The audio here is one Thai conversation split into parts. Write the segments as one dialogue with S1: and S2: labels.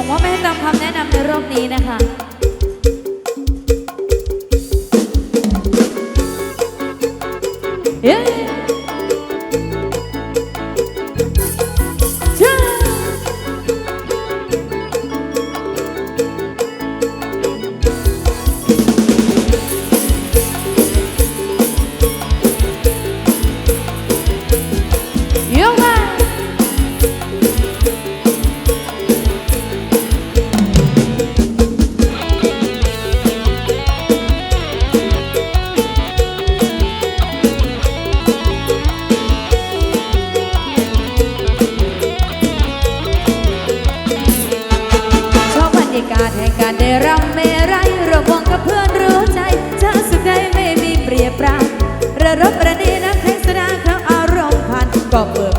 S1: ส่งว่าแม่ให้ตามคำแนะนำในรอบนี้นะคะ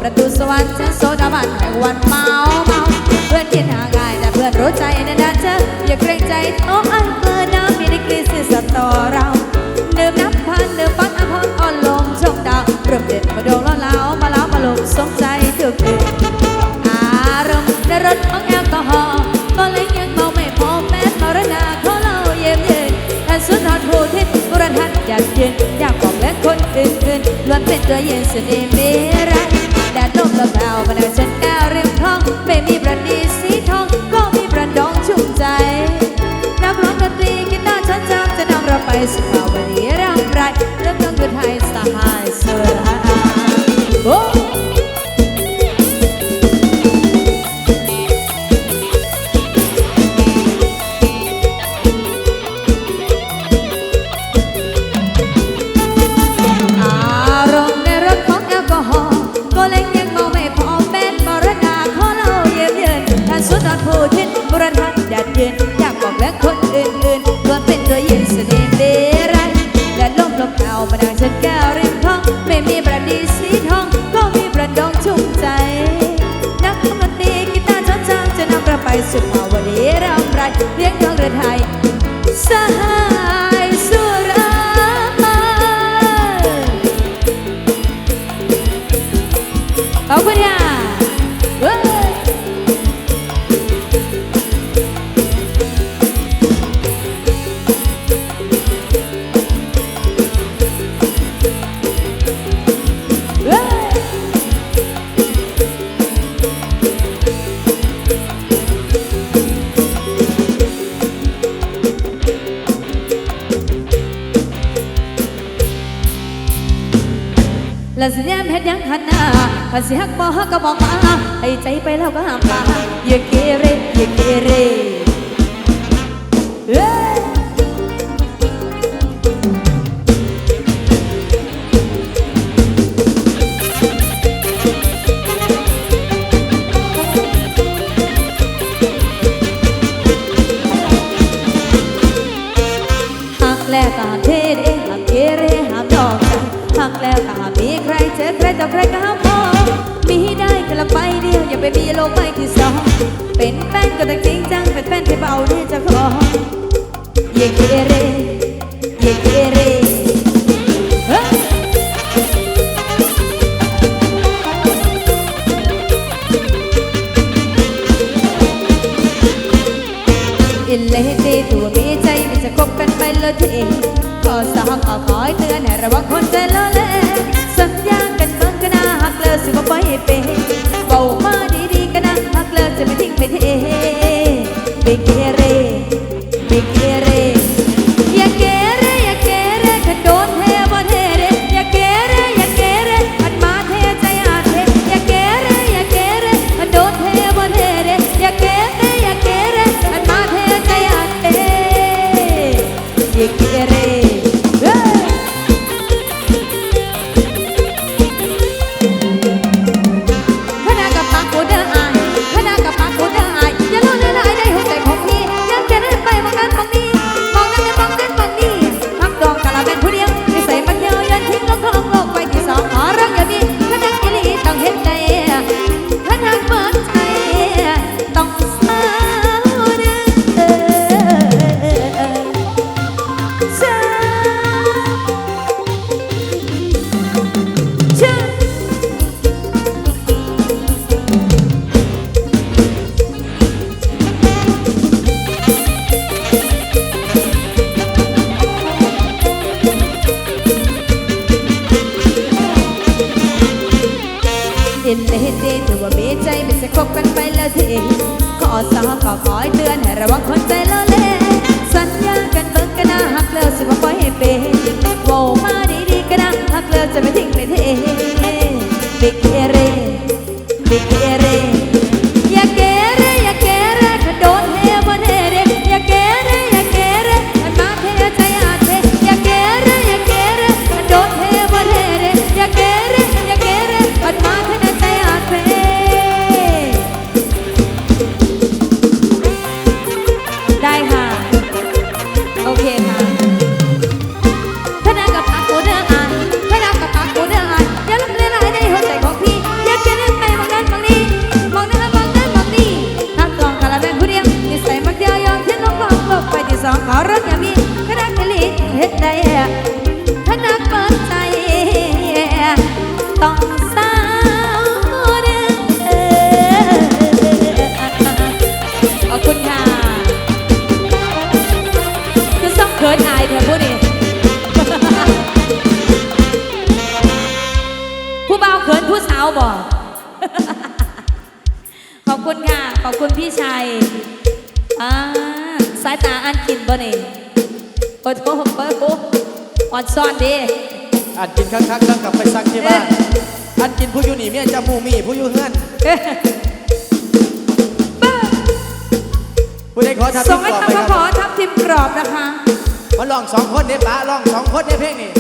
S1: ประตูสวรรค์ฉันโซดาบันแห่งวันเมาเมาเพื่อนคิดหาง่ายแต่เพื่อนรู้ใจนะนะเธออย่าเกรงใจโอ้อันเปิดน้ำมีดีกรีสิสัตว์ต่อเราดื่มน้ำพันดื่มปันอภรอ่อนลมชมดาวเริ่มเด็ดมาโดนล้วแล้วมาแล้วมาลงสงใจทุกคืนอารมณ์ในรถของแอลกอฮอล์ก็เลยยังเมาไม่พอแม้มรณาเขอเล่าเยี่ยมเยินแต่สุดทอดผู้ทิศบุรทันอยากยืนอยากบอกและคนอื่นๆล้วนเป็นตัวเย็นสุดเอเมรั ดดลมและแผ่วมาชนฉันแก้วริมทองไม่มีประดีสีทองก็มีประดองชุ่มใจ นักร้องดนตรีกินน้าฉันจำจะนำเราไปสุขาวดีรำไรเรื่องต้องดูไทยสหา มามาดังฉันแก้วริมท้องไม่มีประดีสีทอง ก็มีประดองชุ่มใจ นักดนตรีกีตาร์ช้อนจางจะนำกระไปสุขาวดีรำไรเลี้ยงดวงเรือไทยสหา ถ้าสิฮักบ่ฮักก็บอกมาให้ใจไปแล้วก็ห้ามมาอย่าเกเรอย่าเกเรเอ้ยหักแล้วก็ห้ามเทเดห้ามเกเรห้ามดอกกันหักแล้วก็ห้ามีใครเจอใครต่อใครก็ห้ามมอ ค่ละใบเดียวอย่าไปมีโลกใบที่สองเป็นแฟนก็ต้องจริงจังเป็นแฟนที่เบาเนี่จะขออย่เกเรอย่เกเรเอินเลเตตัวมีใจมันจะคบกันไปเลยทีขอสาวขอคอยเตือนให้ระวั บกันไปแล้วสิขอสอก็ขอเตือนให้ระวังคนใจล่อ งไปที่สองขอรักอย่ามีพนักเอลีเฮ็ดได้พนักเปิดใจต้องสาวเด้อขอบคุณค่ะคือซ่องเขินอายเถอะผู้นี่ผู้บ่าวเขินผู้สาวบอกขอบคุณค่ะ ขอบคุณพี่ชัยอ่า สายตาอันกินบ่นี่โอ้โหเปิดปุ๊บอ่อนซ่อนดี
S2: อันกินคักๆแล้วกลับไปซักที่บ้านอันกินผู้อยู่นี่เมียจะมูมีผู้อยู่เฮือน
S1: เอ๊ะ
S2: ผู้ใดขอทำ
S1: ส่
S2: ที่
S1: งให้
S2: กรอบ
S1: ทำ
S2: ไป
S1: ข้าว
S2: ค
S1: ขอ
S2: รับ
S1: ทับทิมกรอบนะคะ
S2: มาลองสองคนเด้ป้าลองสองคนเด้เพลงนี่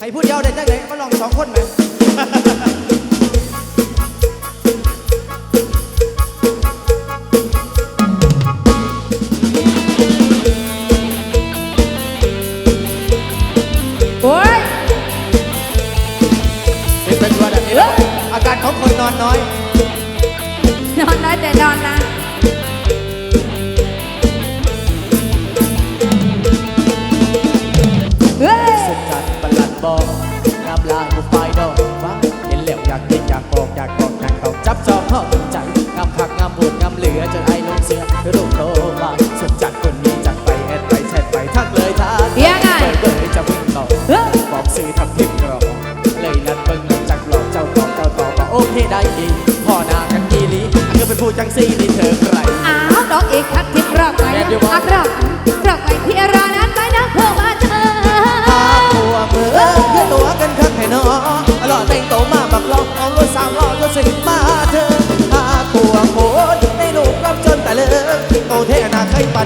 S2: ให้ผู้เดียวได้จังไหนมาลองสองคนไหม นนอนน้อ
S1: ย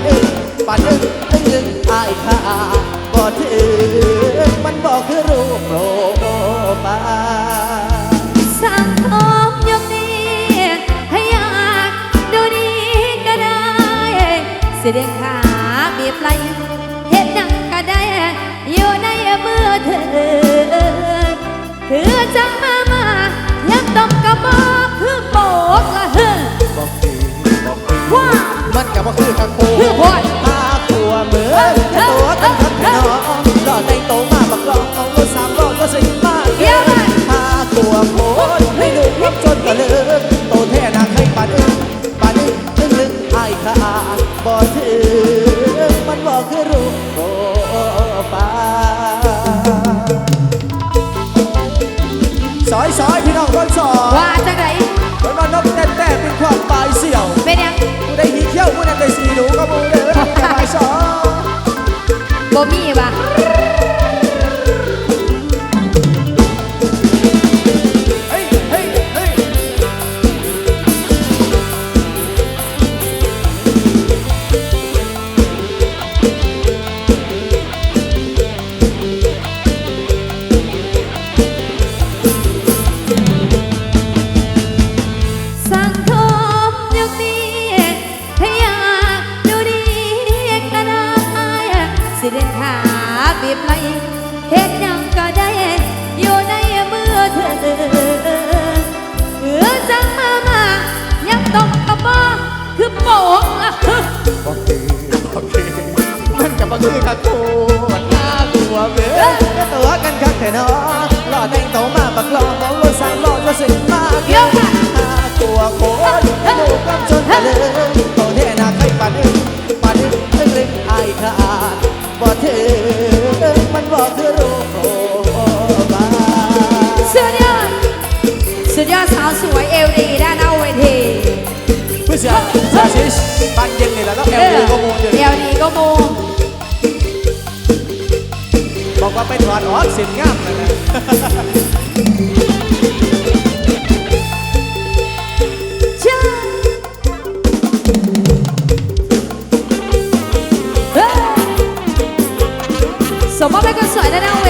S1: อึ้
S2: งปันอึ้งอึ้งอึ้งอายข้าบ่ถือมันบอกคือรูปโปรไฟล์
S1: สังคมยุคนี้ให้อยากดูดีก็ได้ เสียงขาบีบไหลเห็นดังก็ได้ อยู่ในมือเธอคือจังมามายังต้องกระบอกคือโบ ว่า
S2: จังไรคนนอนนกแต่แต่เป็นความปลายเสี่ยว
S1: เป็นยัง
S2: ผู้ได้หีเขี้ยวผู้นั้นได้สีหนูก็มูเด้ออย่าไปสอง
S1: บ่มีว่ะ บอกคือ
S2: บอกคือมันกับบังคือคักโคตรน่ากลัวเบ้ก็ตัวกันคักแต่นอหล่อแต่งโตวมาบักลองมองรถสามล้อรถสิมา
S1: เดี๋ยวค่ะ
S2: น่ากลัวโคตรให้ลูกำจนเลิกโตแท้นาใครปานอึ้งปานอึ้งอึ้งลึกอายขาดบ่ถือมันบอกคือรูปโรไฟล์
S1: สุดยอดสุดยอดสาวสวยเอวดีด้านเอาเวที
S2: ผู้ชาย บ้านเย็นนี่แหละเนาะแอลดีก็มูล
S1: เดี๋
S2: ย
S1: วเอนี้ลดีก็มูบอกว่าไปถอนออกเสินงามเลยนะเชื่อเฮ้ยสมมติเป็นคนสวยได้แล้ว